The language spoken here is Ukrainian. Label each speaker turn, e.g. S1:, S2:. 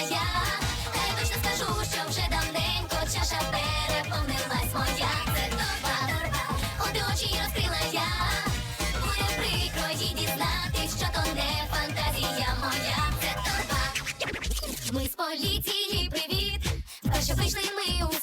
S1: я, та точно скажу, що вже давненько чаша переповнилась моя, це доба, от очі розкрила я, буде прикро їй дізнатись, що то не фантазія моя, це торба. Ми з поліції привіт, та що прийшли ми у.